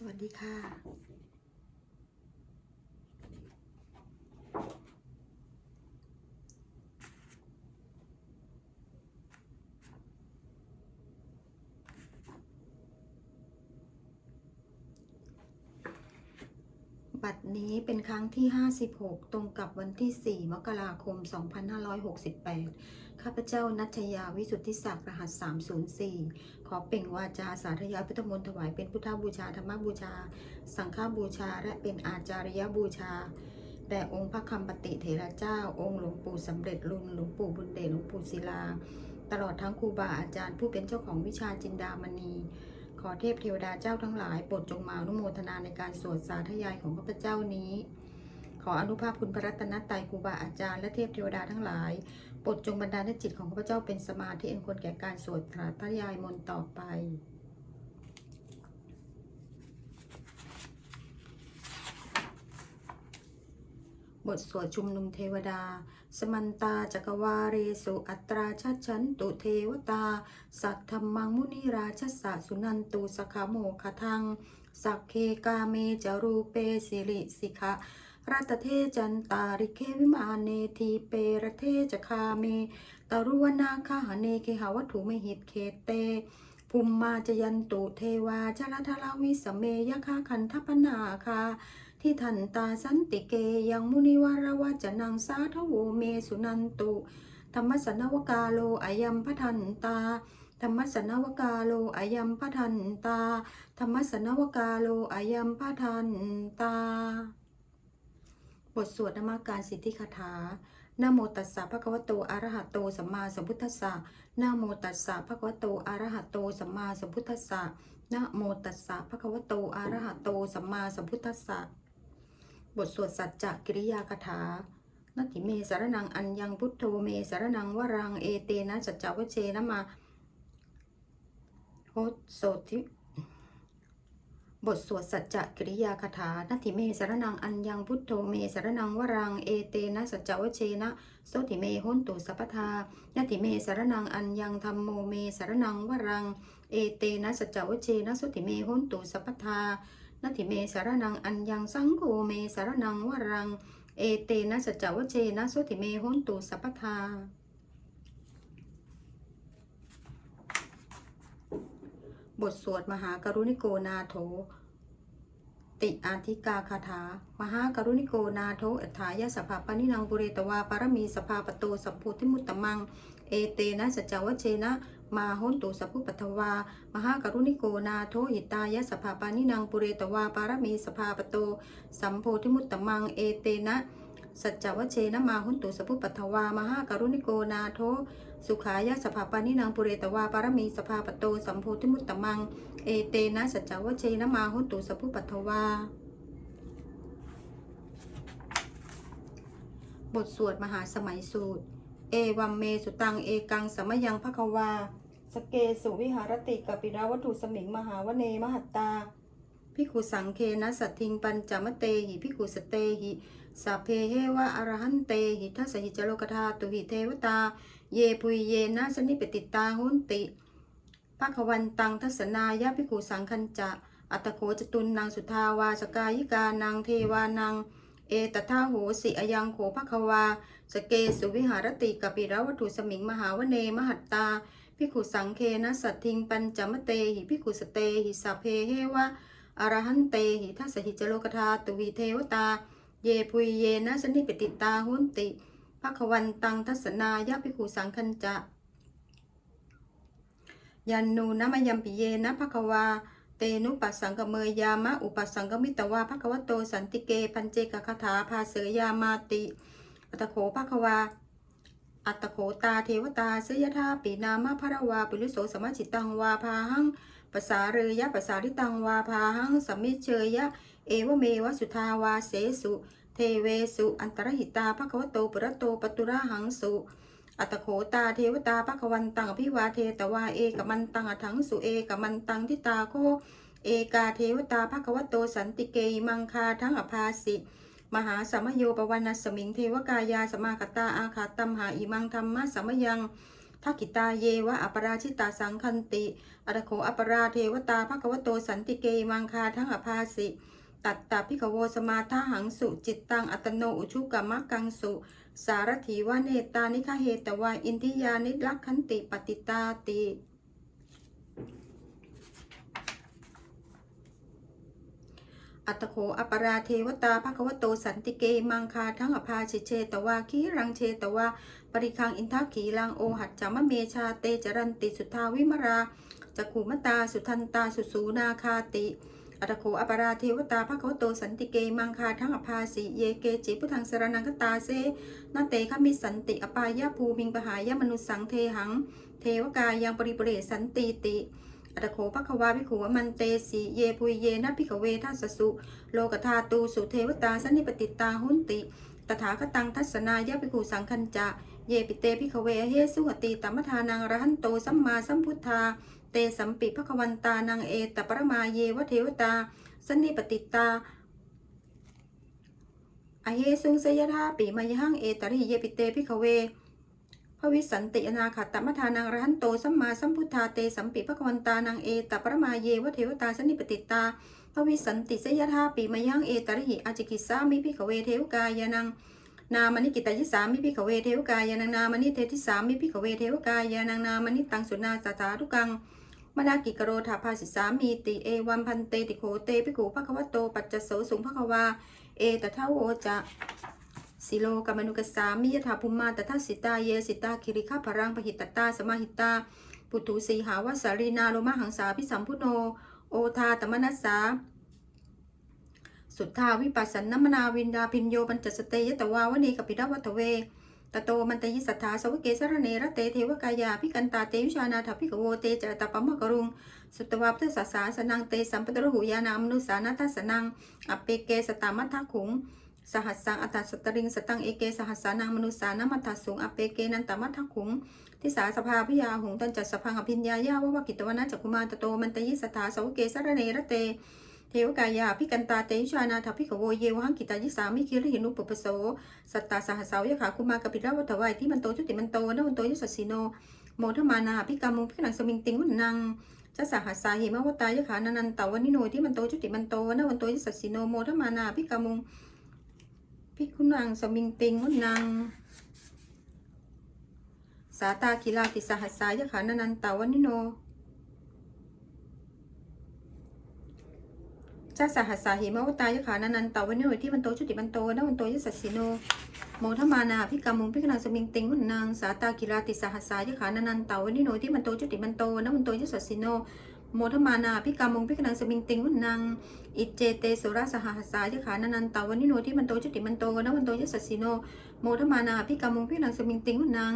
สวัสดีค่ะ บัดนี้เป็นครั้งที่ 56 ตรงกับวันที่ 4 มกราคม 2568 ข้าพเจ้านัชยาวิสุทธิศักดิ์รหัส 304 ขอเปล่งวาจาสาธยายพุทธมนต์ถวายเป็นพุทธบูชาธรรมบูชา สังฆบูชาและเป็นอาจาริยบูชาแด่องค์พระคำปฏิเถระเจ้า องค์หลวงปู่สำเร็จรุนหลวงปู่บุญเดชหลวงปู่ศิลา ตลอดทั้งครูบาอาจารย์ผู้เป็นเจ้าของวิชาจินดามณี ขอเทพเทวดาเจ้าทั้งหลายโปรดจงมาอนุโมทนาในการสวดสาธยายของข้าพเจ้านี้ ขออนุภาพคุณพระรัตนตรัยครูบาอาจารย์และเทพเทวดาทั้งหลายโปรดจงบันดาลให้จิตของข้าพเจ้าเป็นสมาธิเอันควรแก่การสวดสาธยายมนต์ต่อไปบทสวดชุมนุมเทวดา สมันตาจักวาเรสุอัตราชัดฉันตุเทวตา สัทธรรมังมุนิราชสสะสุนันตุสขาโมคทัง สักเคกาเมจารูเปสิริสิกะ รัตเทจันตาริเควิมาเนทีเปรเทจคาเมตรุวนาคาหเนเคหาวัตถุมหิตเคเตภูมิมาจยันตุเทวาจรทลาวิสเมยคาคันทปนาคาที่ทันตาสันติเกยังมุนิวารวจนังสาทโวเมสุนันตุ ธรรมสนวกาโลอายัมพทันตา ธรรมสนวกาโลอายัมพทันตา ธรรมสนวกาโลอายัมพทันตา บทสวดนมัการสิทธิคาถานะโมตัสสะภะคะวะโตอะระหะโตสัมมาสัมพุทธัสสะนะโมตัสสะภะคะวะโตอะระหะโตสัมมาสัมพุทธัสสะนะโมตัสสะภะคะวะโตอะระหะโตสัมมาสัมพุทธัสสะ บทสวดสัจจะกิริยาคาถานาทิเมสารนังอัญญังพุทโธเมสารนังวรังเอเตนะสัจจวเชนะมาโหโสทิ บทสวดสัจจะกิริยาคาถานาทิเมสารนังอัญญังพุทโธเมสารนังวรังเอเตนะสัจจวเชนะโสติเมโหนตุสัพพทานาทิเมสารนังอัญญังธรรมโมเมสารนังวรังเอเตนะสัจจวเชนะโสติเมโหนตุสัพพทานัตถิเมสารนังอัญญังสังโฆเมสารนังวรังเอเตนะสัจจวเชนะสุติเมโหนตุสัพพทา บทสวดมหากรุณิโกนาโถ ติอาธิกาคาถา มหากรุณิโกนาโถอัฏฐายสภาปนินังบุเรตวาปารมีสภาปโตสัพพุทิมุตตมัง เอเตนะสัจวเชนะ มาโหนตุสัพพุปัทวา มหากรุณิโกนาโทหิตายสภาปานินางปุเรตวาปารมีสภาปโต สัมโพธิมุตตมัง เอเตนะ สัจจวเชนะมาหุนตุสัพพุปัทวามหากรุณิโกนาโท สุขายะสภาปานินางปุเรตวาปารมีสภาปโตสัมโพธิมุตตมัง เอเตนะสัจจวเชนะมาหุนตุสัพพุปัทวา บทสวดมหาสมัยสูตร เอวัมเมสุตังเอกังสมยังภควา สเกสุวิหารติกปิราวัตถุสมิงมหาวเนมหัตตา พิกุสังเคนะสัตทิงปัญจมเตหิพิกุสเตหิสัพเพเฮวะอรหันเตหิทัสหิจโลกธาตุหิเทวตา เยปุยเยนะสนิปติตาหุนติภควันตังทัศนายะพิกุสังคัญจะ อัตโขจตุนนางสุทาวาสกายิกานางเทวานังเอตทาโหสิอยังโขภควา สเกสุวิหารติกปิระวัตถุสมิงมหาวเนมหัตตาพิกขุสังเคนะสัตทิงปัญจมเตหิพิกขุสเตหิสัพเพเฮวะ อรหันเตหิทัสหิจโลกธาตุหิเทวตา เยปุยเยนะสนิปติตาหุนติภควันตังทัศนายะพิกขุสังคัญจะยันนูนะมยัมปิเยนะภควา เตนุปัสสังกเมยยามะ อุปัสสังกมิตวาภควโตสันติเก ปัญเจกคาถาภาเสยยามาติ อัตโขภควา อัตโขตาเทวตาเสยธาปีนามาภรวาปิลุโสสมจิตังวาพาหัง ภาษาเรยะภาษาริตังวาพาหังสัมมิเชยะ เอวเมวสุทาวาเสสุ เทเวสุ อันตรหิตาภควโตปุระโตปตุระหังสุอัตโขตาเทวตาภควันตังอภิวาเทตวาเอกมันตังอถังสุเอกมันตังทิตาโคเอกาเทวตาภควโตสันติเกยมังคาทั้งอภาสิ มหาสมโยปวันสมิงเทวกายาสมาคตาอาคาตัมหาอิมังธรรมะสมยัง ทักิตาเยวะอัปราชิตาสังคันติอัตโขอัปราเทวตาภควโตสันติเกมังคาทั้งอภาสิตัตตาพิขโวสมาทาหังสุจิตตังอัตโนอุชุกรรมกังสุ สารถีวาเนตานิคาเหตวาอินทิยานิลักขันติปฏิตาติ อัตโขอปราเทวตาภควโตสันติเกมังคาทั้งอภาชิเชตวาคีรังเชตวาปริคังอินทักขีลังโอหัจจามะเมชาเตจรันติสุทธาวิมราจักขุมตาสุทันตาสุสูนาคาติอัตโขอปราเทวตาภควโตสันติเกมังคาทั้งอภาสิเยเกจิพุทธังสรนังคตาเซนาเตขมิสันติอปายาภูมิงปหายมนุสังเทหัง เทวกายังปริปรสันติติ อัตโขภควาภิขุวมันเตสีเยปุยเยนะภิขเวทัสสุ โลกธาตูสุเทวตาสันนิปติตาหุนติ ตถาคตังทัศนายะภิขุสังคัญจะ เยปิเตภิขเวเฮสุหติตัมมทานังรหันโตสัมมาสัมพุทธา เตสัมปิภควันตานังเอตปรมาเยวเทวตา สันนิปติตาอเฮสุงเสยธาปีมายหังเอตริเยปิเตภิขเว พระวิสันติอนาคตมทานังรหันโตสัมมาสัมพุทธาเตสัมปิภควันตานังเอตปรมาเยวเทวตาสนิปติตาพระวิสันติสยธาปีมายังเอตริหิอาจิกิสามิพิขเวเทวกายานังนามนิกิตายิสามิพิขเวเทวกายานังนามนิเทติสามิพิขเวเทวกายานังนามนิตังสุนาสาสาทุกังมนากิกโรธาภาสิสามีติเอวันพันเตติโขเตปิกูภควโตปัจจโสสุงภควาเอตทาวโอจะ สิโลกามนุกสามิยถาภูมาตถาสิตาเยสิตาคิริคาพรังปหิตตาสมาหิตา ปุถุสีหาวสารีนาโลมาหังสาพิสัมพุโน โอทาตมนัสสาสุทธาวิปัสสนมนาวินดาพินโยปัญจสเตยตวาวณีกปิดาวัตเวตโตมันตยิสัทธาสวเกสรเนระเตเทวกายาพิกันตาเตวิชานาถพิกโวเตจตปมะกรุง สุตวาพทสสาสนังเตสัมปตรหุยานามนุสานาทัสนังอเปเกสตามัทธขุง สหัสสังอัตตสตริงสตังเอเกสหัสสานังมนุสานามัทธสุงอเปเกนันตมัทธขุงทิสาสภาพิยาหงตันจัดสพังอภิญญายาววกิตวนาจักคุมาตโตมันตยิสัทธาสวเกสรเนระเตเทวกายาพิกันตาเตชานาถาพิกโวเยวหังกิตายิสามิคิริหินุปปโสสัตตาสหัสาวยขาคุมากปิรวัตวัยที่มันโตจุติมันโตนวันโตยุสัสสิโนโมทมานาพิกามุพิหนังสมิงติงวันนังจะสหัสสาหิมวตายขานันตาวันนิโนที่มันโตจุติมันโตนะวันโตยุสัสสิโนโมทมานาพิกามุ พิคุนังสมิงติงวันนัง สาตาคิลาติสหัสสายขานันตาวันนิโนชาสหัสสาหิมวตายขานันนันตาวันิโนที่มันโตจุติมันโตนะวันโตยสัสสิโนโมทมานาพิกามุงพิกนังสมิงติงวันนางสาตากิราติสหัสสายขานันนันตาวันนิโนที่มันโตจุติมันโตนะวันโตยสัสสิโน โมทมานาพิกามงพิกนังสมิงติงวันนางอิเจเตสุราสหัสสายขานันันตาวันนิโนที่มันโตจุติมันโตนะวันโตยสัสสิโนโมทมานาพิกามงพิกนังสมิงติงวันนาง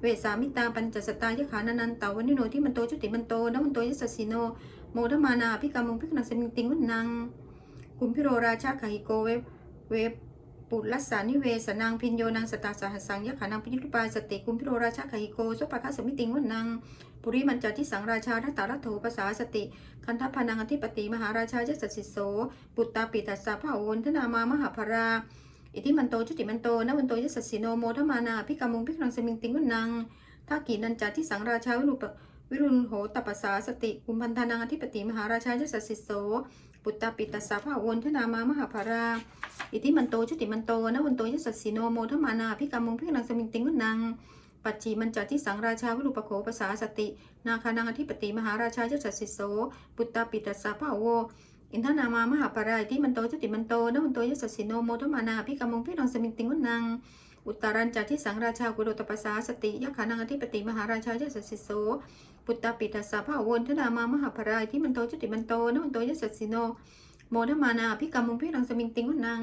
เวสามิตาปัญจสตายขานันันตาวันนิโนที่มันโตจุติมันโตนะวันโตยสัสสิโนโมทมานาพิกามงพิกนังสมิงติงวันนางกุมพิโรราชาคาหิโกเวเว ปุลัสสานิเวสนางพินโยนางสตาสหัสสังยะขานังพิยุตปาสติกุมพิโรราชาคาหิโกสุปะคาสมิติงวันนางปุริมันจาทิสังราชาทัตตารัตโถภาษาสติ คันทพานังอธิปติมหาราชาเจสสิโส ปุตตาปิตัสสะพระโอนทนามามหาภราอิทิมันโตจุติมันโตนวันโตยสัสสิโนโมทมานาพิกามุงพิกนังสมิงติงวันนางทักกีนันจาทิสังราชาวิรุปวิรุณโหตปัสสาสติกุมพันธานังอธิปติมหาราชาเจสสิโส ปุตตาปิตัสสะภาวนทนามามหาภารา อิทิมันโตจุติมันโตนะวันโตยสัสสิโนโมทมานาพิกามุงพิกนังสมิงติงวันนางปัจจีมันจัที่สังราชาวิรุปโขภาษาสติ นาคานังอธิปติมหาราชาเจสัสสิโสปุตตาปิตัสสะภาโวอินทนามามหาปารายที่มันโตจุติมันโตนะมันโตยสัสสิโนโมทมานาพิกามุงพิกนังสมิงติงวันนาง อุตรัญจัที่สังราชากุโรตปัสสาสติยะขานังอธิปติมหาราชาเจสัสสิโสปุตตาปิตัสสะภาวนทนามามหาปารายที่มันโตจุติมันโตนะมันโตยสัสสิโนโมทมานาพิกามุงพิรังสมิงติงวันนาง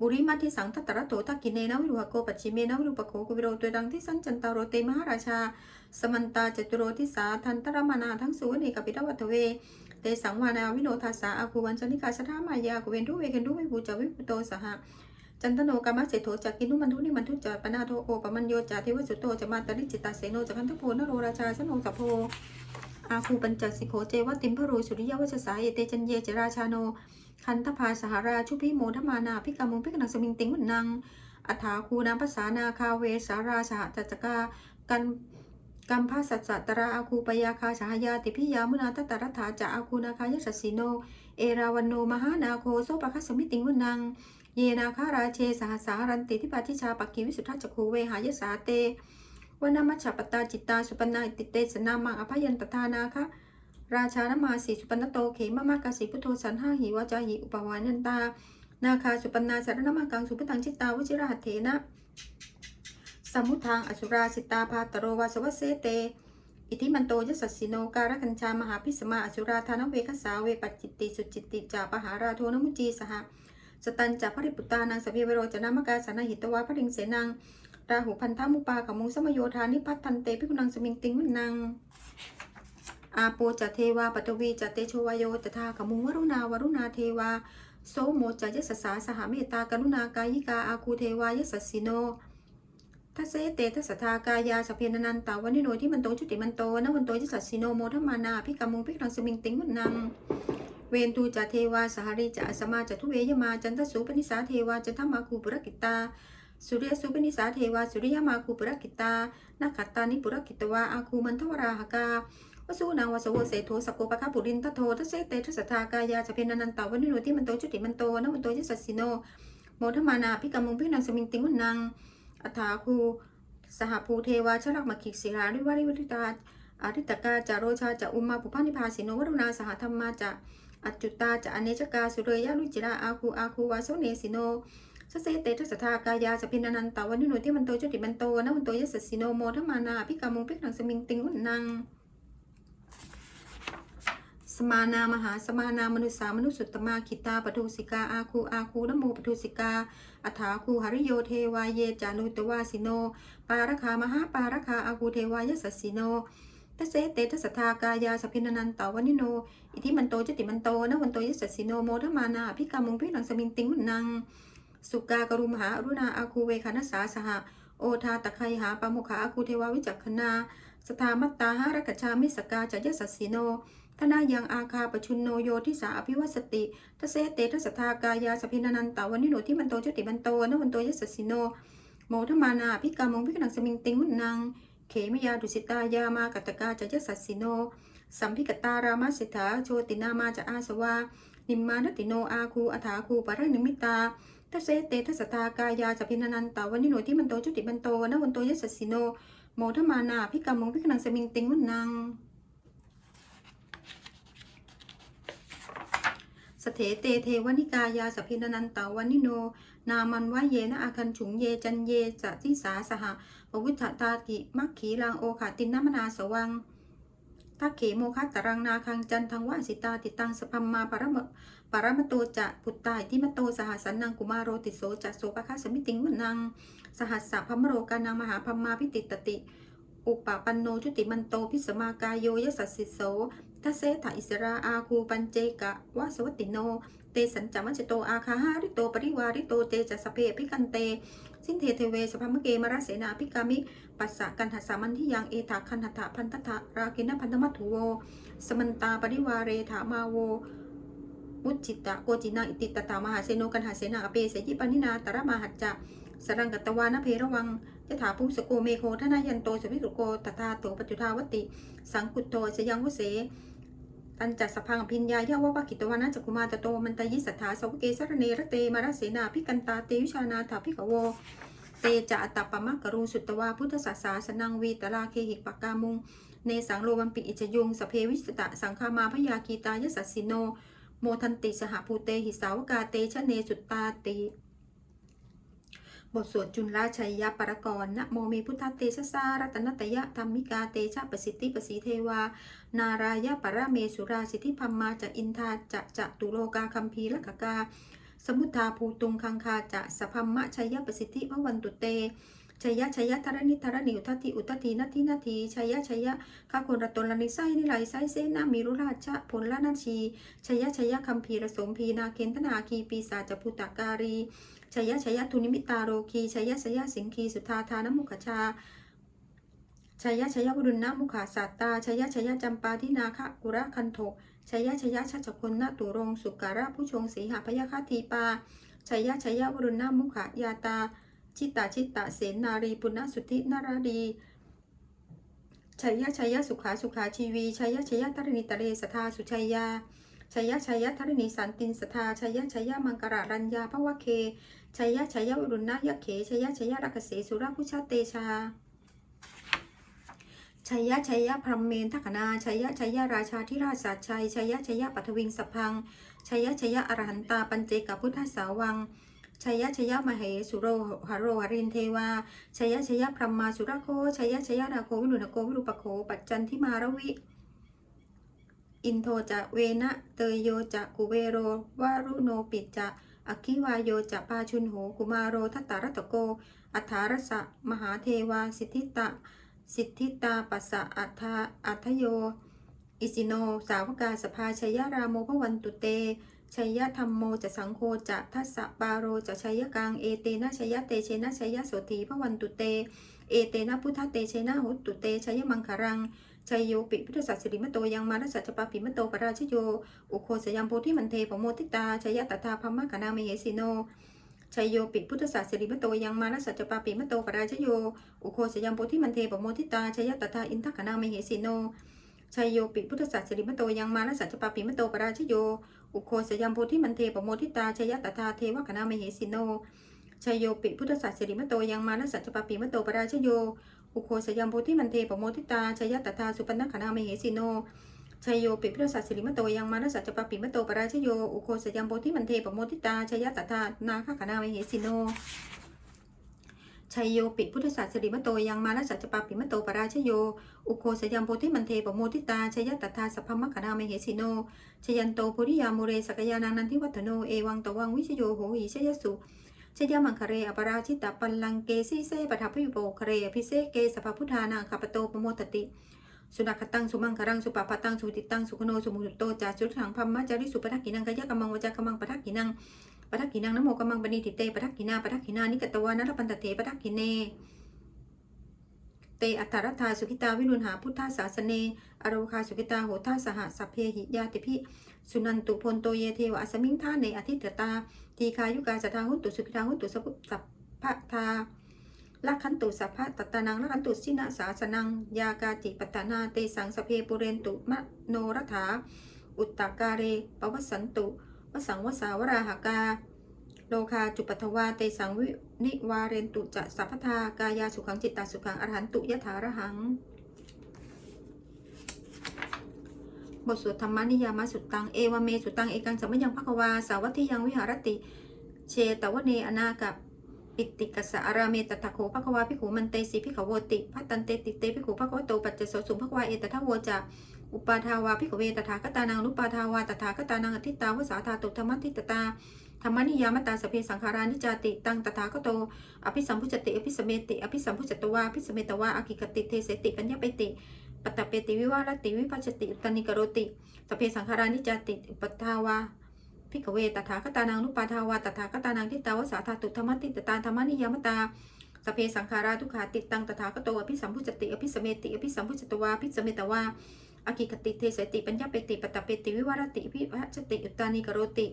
บุริมาทิสังทัตตระโตทักกินเนนวิรุหโกปัจฉิเมนวิรุปโคกุวิโรตัวดังที่สันจันตารโรเตมหาราชา สมันตาจตุโรทิสาทันตรมานาทั้งสุวเนกปิตวัตเวเตสังวานาวิโนทัสสาอาคูวันจนิกาชทามายากุเวนทุเวเคนทุเวภูจาวิปุโตสหะ จันทโนกามะเสโถจักกินุมันทุนิมันทุจาปนาโทโอปมัญโยจาเทวสุโตจะมาตริจิตตาเสโนจะคันทโพนโรราชาสโนสะโพอาคูปัญจสิโขเจวติมพรูสุริยวัชสาเยเตจันเยจราชาโน คันทภาสหราชุพิโมทมานาพิกามุงพิกนังสมิงติงวันนังอัฐาคูนาภาษานาคาเวสาราชหจัจกากันกัมภาสัจจตราอาคูปยาคาสหายาติพิยามุนาตตรัฐาจะอาคูนาคายสัสสิโน เอราวันโนมหานาโคโซปะคัสสมิติงวุนัง เยนาคาราเชสหสารันติทิปาทิชาปักกิวิสุทธาจักขูเวหายสาเตวนามัชปตาจิตตาสุปนาอิติเตสนามังอภยันตทานาคะราชานมาสีสุปนโตเขมมากาสีพุทโธสันห้าหิวาจาหิอุปวานันตา นาคาสุปนาสารนมังกังสุปตังจิตตาวชิระหัตเถนะสมุทังอสุราสิตาภาตโรวาสวสเสเต อิทิมันโตยสัสสิโนการกัญชามหาพิสมาอสุราธานเวคสาเวปัจจิตติสุจิตติจาปหาราโทนมุจีสห สตันจาภริปุตานังสพเพเวโรจนามกาสนาหิตวาพระดิงเสนังราหูพันธามุปาขมุงสมโยธานิพัทธันเตพิกุนังสมิงติงวันนังอาโปจะเทวาปตวีจะเตโชวโยตถาขมุงวรุณาวรุณาเทวาโสโมจะยสสาสหเมตากรุณากายิกาอาคูเทวายสสสิโนทัสเสเตทัสสทากายาสเพนนันตาวันนิโนที่มันโตจุติมันโตนวันโตยสัสสิโนโมทมานาพิกามุงพิกนังสมิงติงวันนัง เวนตูจะเทวาสหริจะอสมาจะทุเวยมาจันทสุปนิสาเทวาจันทมาคูปุรกิตาสุริยสุปนิสาเทวาสุริยมาคูปุรกิตานาคัตตานิปุรกิตวาอาคูมันทวราหกาวสูนางวสโวเสโทสกโกปะคาปุรินทโททัสเสเตทัสทากายาสพเพนนันตาวันนิโนที่มันโตจุติมันโตนวันโตยสัสสิโนโมทมานาพิกามุงพิกนังสมิงติงวันนังอัฏฐาคูสหภูเทวาชลักมคิกศิลาริวาริวิริตาอาทิตกาจาโรชาจะอุมมาปุพานิพาสิโนวรุณาสหธรรมาจะ อัจจุตาจะอเนจกาสุเรยะลุจิราอาคูอาคูวาโสเนสิโนสเสเตทัสสทากายาสพินันันตาวันนิโนที่มันโตจุติมันโตนะวันโตยสัสสิโนโมทมานาพิกามุงพิกนังสมิงติงวันนังสมานามหาสมานามนุษสามนุสุตตมาคิตาปทุสิกาอาคูอาคูนโมปทุสิกาอัฐาคูหริโยเทวาเยจานุตวาสิโน ปารคามหาปารคาอาคูเทวายัสสิโน ทัสเสเตทัสทากายาสพินันันตาวันนิโน อิทิมันโตจติมันโตนะวันโตยสัสสิโนโมทมานาพิกามุงพินังสมิงติงวันนังสุกากรุมหาอรุณาอาคูเวคานัสสาสหะโอทาตะไคหาปามุขาอาคูเทวาวิจักขณาสทามัตตาหารกชามิสกาจยสัสสิโนทนายังอาคาปชุนโนโยทิสาอภิวัสติทเสเตทัสทากายาสพินันันตาวันนิโนที่มันโตจติมันโตนะวันโตยสัสสิโนโมทมานาพิกามงพิกนังสมิงติงวันนัง เขมยาดุสิตายามากัตกาจยสัสสิโน สัมพิกตารามาสิทธาโชตินามาจะอาสวา นิมมานติโนอาคูอัฐาคูปะระนิมิตาทัสเสตทัสสทากายาสพินันันตาวันนิโนที่มันโตจุติมันโตนวันโตยสัสสิโน โมทมานาพิกามงพิกนังสมิงติงวันนังสเถเตเทวนิกายาสพินันตาวันนิโน นามันวะเยนะอาคันฉุงเยจันเยจะทิสาสหะ ปวิทธตากิมัคขีลังโอขาตินนามนาสวังทักเขโมคัตตรังนาคังจันทังวะสิตาติตังสพัมมาปรมปรมโตจะปุตตายทิมโตสหัสันนังกุมารโรติโสจะโสปะคะสมิติงวนนังสหัสสะพัมโรกานังมหาพัมมาพิติตติ อุปปันโนจุติมันโตพิสมากายโยยสัสสิโสทัเสถาอิสราอาคูปัญเจกะวะสวัตติโน เตสัญจมัจโตอาคาหาริโตปริวาริโตเตจะสพเพพิกันเต สินเทเทเวสภามเกมราเสนาพิกามิ ปัสสะกันหัสามันที่ยังเอถาคันหัตถะพันตถะรากินพันธมัตถุโว สมันตาปริวาเรถามาโวมุจจิตะโกจินาอิติตตามหาเสโนกันหาเสนาอเปเสยิปานินาตระมาหัจจะสรังกัตวานะเพระวังยถาภูสโกเมโคทนายันโตสวิสุโกตถาโตปัจจุทาวติ สังกุตโตสยังวเส ตันจัสสพังพิญญายะวะวะกิตวานะจักกุมาตโตมันตยิสัทธาสวเกสรเนรเตมาราเสนาพิกันตาเตวิชานาถาพิกโวเตจะอัตตปปะมะกรูสุตตวาพุทธศาสาสนังวีตลาเคหิปกามุง เนสังโลวัมปิอิจยุงสเพวิสตะสังคามาพยากีตายสัสสิโน โมทันติสหภูเตหิสาวกาเตชะเนสุตตาติ บทสวดจุลราชัยยปรกรนะโมมีพุทธเตชะสารัตนตยะธรรมิกาเตชะประสิทธิประสีเทวา นารายะปรเมสุราสิทธิพัมมาจะอินทาจะจะตุโลกาคัมภีรกกา สมุทธาภูตุงคังคาจะสพัมมะชัยประสิทธิพระวันตุเตชยยะชยยะธรณิธรณิอุทติอุทตินัตถินาทีชยยะชยยะข้าคนระตนลนิไซนิไลไซเสนามิรุราชะผลละนาชีชยยะชยยะคัมภีรสมพีนาเคนธนาคีปีศาจพุตตาการี ชยะชยะทุนิมิตาโรคีชยะชยะสิงคีสุธาทานมุขชาชยะชยะวรุณนามุขาสัตตาชยะชยะจำปาทินาคะกุระคันโทชัยะชยะชัชคนนาตุรงสุการะผู้ชงสีหาพยาคาทีปาชยะชยะวรุณนามุขายาตา ชิตาชิตาเสนารีปุณสุธินารดีชัยยะชัยยะสุขาสุขาชีวีชัยยะชัยยะธรณีตเรสทธาสุชัยยาชัยยะชัยยะธรณีสันตินสทธาชัยยะชัยยะมังกรารัญญาพะวะเค ชัยยะชัยยะวรุณนะยะเขชัยยะชัยยะรักเสสุราพุชาเตชาชัยยะชัยยะพรหมเมนทักขณาชัยยะชัยยะราชาธิราชสัจชัยชัยยะชัยยะปัทวิงสพพังชัยยะชัยยะอรหันตาปัญเจกพุทธสาวังชัยยะชัยยะมเหสุโรหโรหรินเทวาชัยยะชัยยะพรหมาสุรโคชัยยะชัยยะนาโควิรุณโกวิรุปโคปัจจันทิมารวิอินโทจะเวนะเตยโยจะกุเวโรวารุโนปิจะ อคิวายโยจะปาชุนโหกุมารโรทัตตารตโก อัฐารสะมหาเทวา สิทธิตะ สิทธิตาปัสสะอัฏฐาอัฏฐโย อิสิโน สาวกาสภาชยยะรามโมพวันตุเตชัยยะธรรมโมจะสังโฆจะทัสสะปาโรจะชัยยะกังเอเตนะชัยยะเตเชนะชัยยะโสธีพระวันตุเต เอเตนะพุทธเตเชนะหุตุเตชัยยะมังคารัง ชัยโยปิพุทธสัสสิริมโตยังมานัสสัจปาปิมโตปราชโย อุโคสยัมโพธิมันเทปโมติตาชยยะตถาพมะกนาเมเหสิโนชัยโยปิพุทธสัสสิริมโตยังมานัสสัจปาปิมโตปราชโย อุโคสยัมโพธิมันเทปโมติตาชยยะตถาอินทกนาเมเหสิโนชัยโยปิพุทธสัสสิริมโตยังมานัสสัจปาปิมโตปราชโย อุโคสยัมโพธิมันเทปโมทิตาชยยะตถาเทวกนาเมเหสิโนชัยโยปิพุทธสัสสิริมโตยังมานัสสัจจปาปิมโตปราชโย อุโคสยัมโพธิมันเทปโมทิตาชยยะตถาสุปนคณาเมเหสิโนชยโยปิพุทธสัสสิริมโตยังมานสัจจปาปิมโตปราชโยอุโคสยัมโพธิมันเทปโมทิตาชยยะตถานาคคณาเมเหสิโนชัยโยปิพุทธศาสริมโตยังมานัสสัจปาปิมโตปราชโย อุโคสยัมโพธิมันเทปโมทิตาชยตถาสัพพมคณาเมเหสิโนชยันโตปุริยามุเรสกยานานันทิวัฒโนเอวังตวังวิชโยโหหิชยสุ เชยมังคเรอปราชิตาปัลลังเกสีเซปทัพพิโปคเรอภิเซเกสภพุทธานาคาปโตปโมตติ สุนัขตังสุมังครังสุปปะตังสุติตังสุขโนสุมุตโตจาสุถังพัมมะจาริสุปทักกินังกายกมังวจากมังปทักกินังปทักกินังนโมกมังปณิทิเตปทักกินาปทักกินานิกตวานรปันตเถปทักกิเน เตอัตถรัตถาสุขิตาวิรุณหาพุทธาสาสเนอโรคาสุขิตาโหทาสหสัพเพหิยาติพิสุนันตุพลโตเยเทวะอสมิงท่าเนอธิตตาทีคายุกาสทาหุตุสุขิตาหุตุสัพสัพะทาลักขันตุสัพพะตัตานังลักขันตุสินะสาสนัง ยากาติปตตนาเตสังสเพปุเรนตุมโนรัฐาอุตตากาเรปวัสันตุวสังวสาวราหกา โลคาจุปัทวาเตสังวินิวาเรนตุจะสัพพทากายาสุขังจิตตาสุขังอรหันตุยะถาระหัง บทสวดธรรมนิยามสุตตัง เอวเมสุตตัง เอกังสัมยังภควา สาวัตถิยังวิหารติ เชตวเนอนากับปิติกัสสะอาราเมตตะโขภควาพิขูมันเตสิพิขโวติพัตตันเตติเตพิขูภควโตปัจเจโสสุภควาเอตทะโวจะอุปาทาวาพิขเวตถาคตานังนุปาทาวาตถาคตานังอธิตาวสาธาตุธรรมทิตตา ธรรมนิยามตาสเพสังขารานิจาติตังตถาคโตอภิสัมพุจติอภิสเมติอภิสัมพุจตวาอภิสเมตวาอากิกติเทเสติปัญญาเปติปัตตเปติวิวารติวิภัชติอุตตนิกโรติสเพสังขารานิจาติอุปทาวาพิกเวตถาคตานังนุปาทาวาตถาคตานังทิตาวสาธาตุธรรมติตตาธรรมนิยามตาสเพสังขาราทุขาติตังตถาคโตอภิสัมพุจติอภิสเมติอภิสัมพุจตวาอภิสเมตวาอากิกติเทเสติปัญญาเปติปัตตเปติวิวารติวิภัชติอุตตานิกโรติ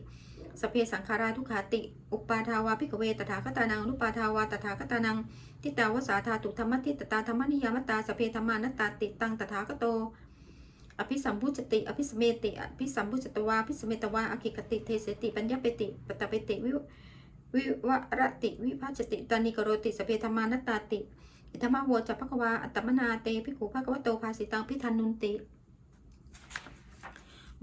สเพสังขาราทุขาติ อุปาทาวาพิกเวตถาคตานังนุปาทาวาตถาคตานัง ทิตาวสาธาตุธรรมติตตาธรรมนิยามตาสเพธรรมานตาติตังตถาคโต อภิสัมพุจติ อภิสเมติอภิสัมพุจตวาอภิสเมตวาอากิกติเทเสติปัญญาเปติปตเปติวิวิวรติวิภาชติตานิกโรติสเพธรรมานตาติธรรมโวจัพพควาอัตมนาเตภิกขุภควโตภาสิตังพิทันนุนติ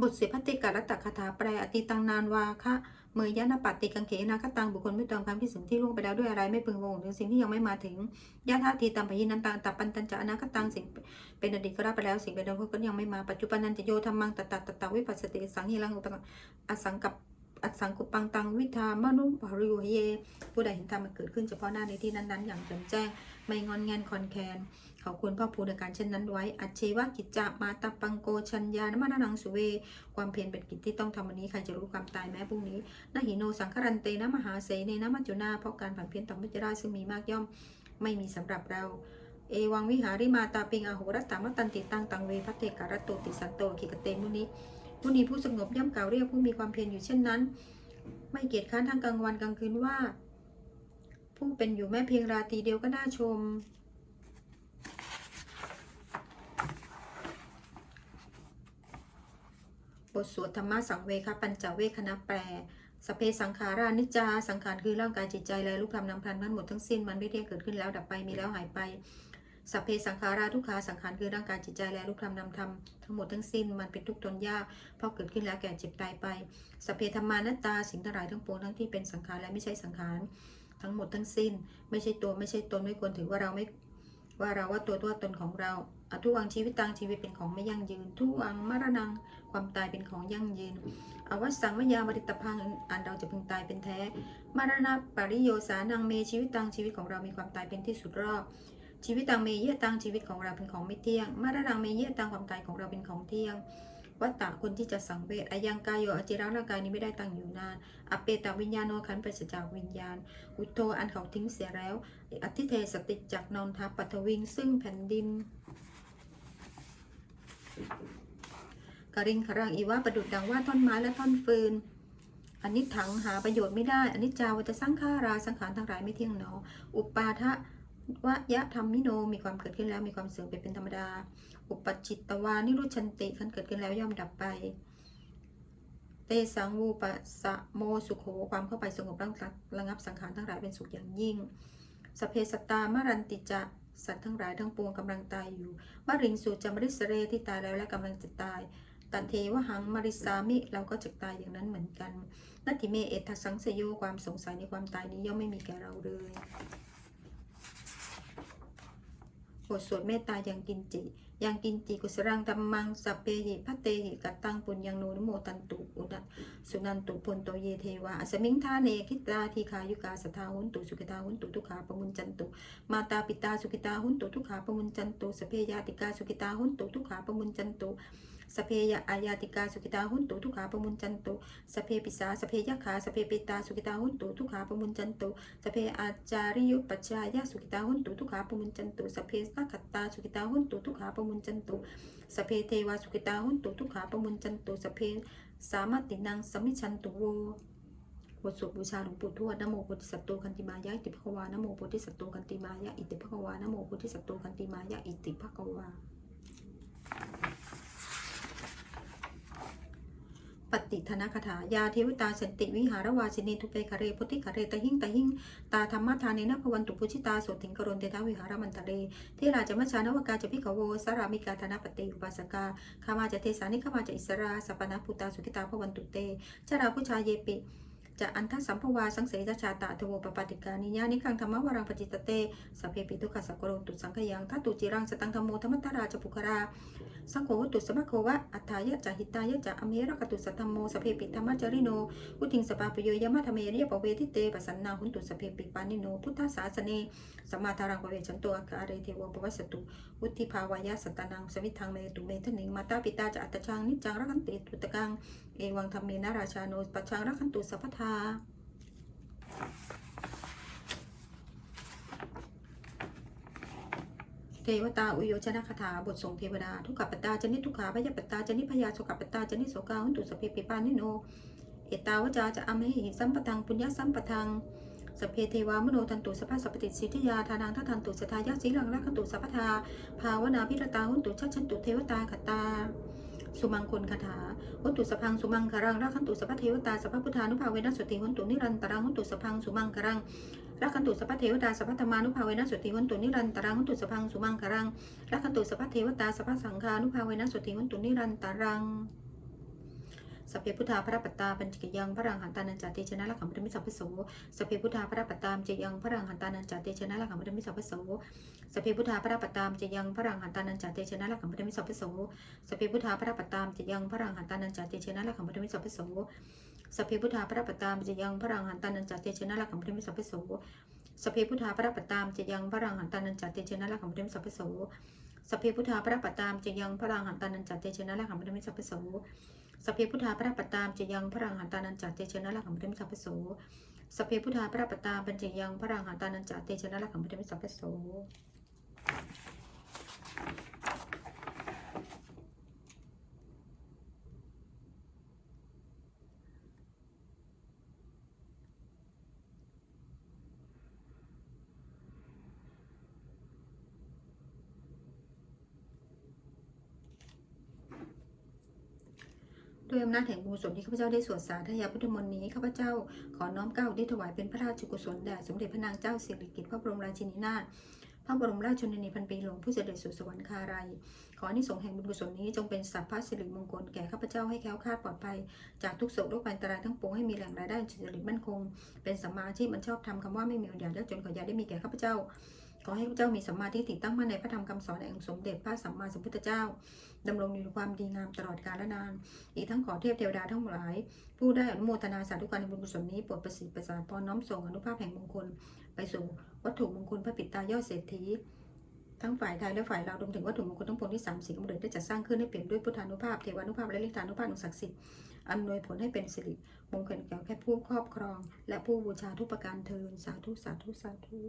บทเสพติการตตคาถาแปลอติตังนานวาคะเมยยะนปัตติกังเขนาคตังบุคคลไม่ตรงคำที่สิ่งที่ล่วงไปแล้วด้วยอะไรไม่พึงวงถึงสิ่งที่ยังไม่มาถึงยะธาทีตามปยินันตังตับปันตัญจะอนาคตังสิ่งเป็นอดีตก็ได้ไปแล้วสิ่งเป็นอนาคตก็ยังไม่มาปัจจุบันนันจะโยธรรมังตตตตตวิปัสสติสังหิรังอุปังอสังกับอสังกุปังตังวิธามนุปริวเยผู้ใดเห็นธรรมมันเกิดขึ้นเฉพาะหน้าในที่นั้นๆ อย่างแจ่มแจ้ง ไม่งอนแงนคอนแคนขอบคุณพ่อภูในการเช่นนั้นไว้ อัจเชวะกิจจะมาตาปังโกชัญญานมานานังสุเว ความเพียรเป็นกิจที่ต้องทำวันนี้ ใครจะรู้ความตายแม้พรุ่งนี้นาหิโนสังครันเตนะมหาเสเนนะมัจจุนาเพราะการผันเพียรต่อมิจราซึ่งมีมากย่อมไม่มีสำหรับเราเอวังวิหาริมาตาปิงอาโหรัตตามตันติตังตังเวพัตเตการตโตติสันโตขิกเตมุนิมุนีผู้สงบย่ำกล่าวเรียกผู้มีความเพียรอยู่เช่นนั้น ไม่เกียจค้านทั้งกลางวันกลางคืนว่า ผู้เป็นอยู่แม่เพียงราตีเดียวก็น่าชม บทสวดธรรมะสังเวคปัญจเวคณะแปลสเพสังขารานิจจา สังขารคือร่างกายจิตใจและรูปธรรมนามพันมันหมดทั้งสิ้นมันไม่เที่ยงเกิดขึ้นแล้วดับไปมีแล้วหายไปสเพสังขาราทุกขาสังขารคือร่างกายจิตใจและรูปธรรมนามธรรมทั้งหมดทั้งสิ้นมันเป็นทุกข์ทนยากเพราะเกิดขึ้นแล้วแก่เจ็บตายไปสเพธรรมานัตตาสิ่งทั้งหลายทั้งปวงทั้งที่เป็นสังขารและไม่ใช่สังขาร ทั้งหมดทั้งสิ้น ไม่ใช่ตัวไม่ใช่ตนไม่ควรถือว่าเราไม่ว่าเราว่าตัวตัวตนของเราอทุวังชีวิตตังชีวิตเป็นของไม่ยั่งยืน ทุวังมรณังความตายเป็นของยั่งยืนอวสังมยามริตพังอันเราจะพึงตายเป็นแท้ มรณะปริโยสานังเมชีวิตตังชีวิตของเรามีความตายเป็นที่สุดรอบ ชีวิตตังเมเยตังชีวิตของเราเป็นของไม่เที่ยง มรณะเมเยตังความตายของเราเป็นของเที่ยง วัตตะคนที่จะสังเวชอายังกายโยอจิระร่างกายนี้ไม่ได้ตั้งอยู่นานอเปตวิญญาโนขันปราศจากวิญญาณ อุทโธอันเขาทิ้งเสียแล้ว อธิเทสติจากนอนทับปัทวิง ซึ่งแผ่นดินกริงขรังอีวะประดุดดังว่าท่อนไม้และท่อนฟืนอันนี้ถังหาประโยชน์ไม่ได้อันนี้จาวัตสังขาราสังขารทั้งหลายไม่เที่ยงหนอ อุปาทะ วะยะธรรมิโนมีความเกิดขึ้นแล้วมีความเสื่อมไปเป็นธรรมดา อุปจิตตวานิรุชันติขันเกิดขึ้นแล้วย่อมดับไปเตสังวูปะสะโมสุโขความเข้าไปสงบระงับระงับสังขารทั้งหลายเป็นสุขอย่างยิ่ง สเพสตามรันติจะสัตว์ทั้งหลายทั้งปวงกำลังตายอยู่มริงสูจามริสเรที่ตายแล้วและกำลังจะตาย ตันเทวหังมาริสามิเราก็จะตายอย่างนั้นเหมือนกันนัตติเมเอทสสังสโยความสงสัยในความตายนี้ย่อมไม่มีแก่เราเลย บทสวดเมตตายังกินจิ ยังกินจิกุสรังธรรมังสัพเพหิพัตเตหิกัตตังปุญญังโนนโมตันตุอุนัตสุนันตุพลโตเยเทวาอสมิงทาเนคิตาทีคายุกาสทาหุนตุสุขิตาหุนตุทุกขาปมุญจันตุมาตาปิตาสุขิตาหุนตุทุกขาปมุญจันตุสพเพยาติกาสุขิตาหุนตุทุกขาปมุญจันตุ สเพยอายาติกาสุขิตาหุนตุทุกขาปมุญจันตุสเพปิสาสเพยขาสพเพปิตาสุขิตาหุนตุทุกขาปมุญจันตุสเพอาจาริยุปัจจายาสุขิตาหุนตุทุกขาปมุญจันตุสเพสักขตาสุขิตาหุนตุทุกขาปมุญจันตุสเพเทวาสุขิตาหุนตุทุกขาปมุญจันตุสเพสามัตินังสมิชันตุโวบทสวดบูชาหลวงปู่ทวดนโมโพธิสัตว์โตคันติมายะอิติภควานะโมโพธิสัตว์โตคันติมายะอิติภควานะโมโพธิสัตว์โตคันติมายะอิติภควา ปฏิธนคถายาเทวิตาสันติวิหารวาสินีทุเปคเรพุทธิคเรตหิงตหิงตาธรรมทานเนนะพวันตุพุชิตาโสติงกรณเตทาวิหารมันตะเรเทราจมัชานวกาจะพิกโวสารามิกาธนปฏิอุปาสกาขามาจะเทสานิขามาจะอิสราสัปนาภูตาสุขิตาพวันตุเตชราพุชาเยปิ จะอันทัสสัมภวาสังเสยชาตะทโวปปาติกานิยานิคังธรรมวรังปจิตเตสัพเพปิทุกขสกโรตุสังขยังทัตุจิรังสตังธโมธรรมตราจปุคราสังโฆตุสมะโควะอัฏฐายะจหิตายะจะอเมรกตุสัทธโมสพเพปิธรรมจริโนอุทิงสปาปโยยมะธเมริยปเวทิเตปสันนาหุนตุสพเพปิปานิโนพุทธสาสเนสมมาทารังปเวชันโตอาคาเรเทวปวัสตุอุทิภาวายะสตานังสวิทังเมตุเมทนิงมาตาปิตาจะอัตชังนิจังรักันติตุตกัง เอวังธรรมเมนราชาโนปัจชังรักขันตุสัพพทาเทวตาอุโยชนะคาถาบทส่งเทวดาทุกขปตาจนิทุกขาพยาปตาจนิพยาโสกปตาจนิโสกาหุนตุสเพปิปานิโน เอตาวจาจะอมหิสัมปทังปุญญสัมปทังสเพเทวามโนทันตุสภาสัพติสิทธิยาทานังทัทันตุสทายาสีลังรักขันตุสัพพทาภาวนาพิรตาหุนตุชัชชันตุเทวตาขตา สุมังคลคาถาหุนตุสพังสุมังคารังรักขันตุสัพพเทวตาสัพพพุทธานุภาเวนัสติหุนตุนิรันตรังหุนตุสพังสุมังคารังรักขันตุสัพพเทวตาสัพพธรรมานุภาเวนัสติหุนตุนิรันตรังหุนตุสพังสุมังคารังรักขันตุสัพพเทวตาสัพพสังฆานุภาเวนัสสติหุนตุนิรันตรัง สัพเพพุทธาพระปัตตาปัญจกยังพระรังหันตานันจาเตชนะละขัมพุทธมิสัพพโสสัพเพพุทธาพระปัตตามเจยังพระรังหันตานันจาเตชนะละขัมพุทธมิสัพพโสสัพเพพุทธาพระปัตตามเจยังพระรังหันตานันจาเตชนะละขัมพุทธมิสัพพโสสัพเพพุทธาพระปัตตามเจยังพระรังหันตานันจาเตชนะละขัมพุทธมิสัพพโสสัพเพพุทธาพระปัตตามเจยังพระรังหันตานันจาเตชนะละขัมพุทธมิสัพพโสสพเพพุทธาพระปัตตามเจยังพระรังหันตานันจาเตชนะละขัมพุทธมิสัพพโสสพเพพุทธาพระปัตตามเจยังพระรังหันตานันจาเตชนะละขัมพุทธมิสัพพโส สพเพพุทธาพระปตามจะยังพระรังหันตานันจัตเตชนะละขัมพุทมิสัพพโสสพเพพุทธาพระปตามปัญจยังพระรังหันตานันจัตเตชนะละขัมพุทมิสัพพโส อำนาจแห่งบุญกุศลที่ข้าพเจ้าได้สวดสาธยายพุทธมนต์นี้ข้าพเจ้าขอน้อมเกล้าได้ถวายเป็นพระราชกุศลแด่สมเด็จพระนางเจ้าสิริกิติ์พระบรมราชินีนาถพระบรมราชชนนีพันปีหลวงผู้เสด็จสู่สวรรคาลัยขออนิสงส์แห่งบุญกุศลนี้จงเป็นสัพพะสิริมงคลแก่ข้าพเจ้าให้แคล้วคลาดปลอดภัย จากทุกโศกโรคภัยอันตรายทั้งปวงให้มีแหล่งรายได้สุจริตมั่นคง เป็นสัมมาอาชีพมันชอบทำคำว่าไม่มีอดอยากยากจนขออย่าได้มีแก่ข้าพเจ้า ขอให้เจ้ามีสัมมาทิฏฐิตั้งมั่นในพระธรรมคำสอนแห่งสมเด็จพระสัมมาสัมพุทธเจ้าดำรงอยู่ในความดีงามตลอดกาลและนาน อีกทั้งขอเทพเทวดาทั้งหลาย ผู้ได้อนุโมทนาสาธุการในบุญกุศลนี้โปรดประสิทธิ์ประสาทพรน้อมส่งอนุภาพแห่งมงคล ไปสู่วัตถุมงคลพระปิดตายอดเศรษฐีทั้งฝ่ายไทยและฝ่ายลาวรวมถึงวัตถุมงคลทั้งปวงที่สามสิ่งอำนวยได้จัดสร้างขึ้นให้เปลี่ยนด้วยพุทธานุภาพเทวานุภาพและลิธานุภาพองศักดิ์สิทธิ์อำนวยผลให้เป็นสิริมงคลแก่แค่ผู้ครอบครอง และผู้บูชาทุกประการเทินสาธุสาธุสาธุ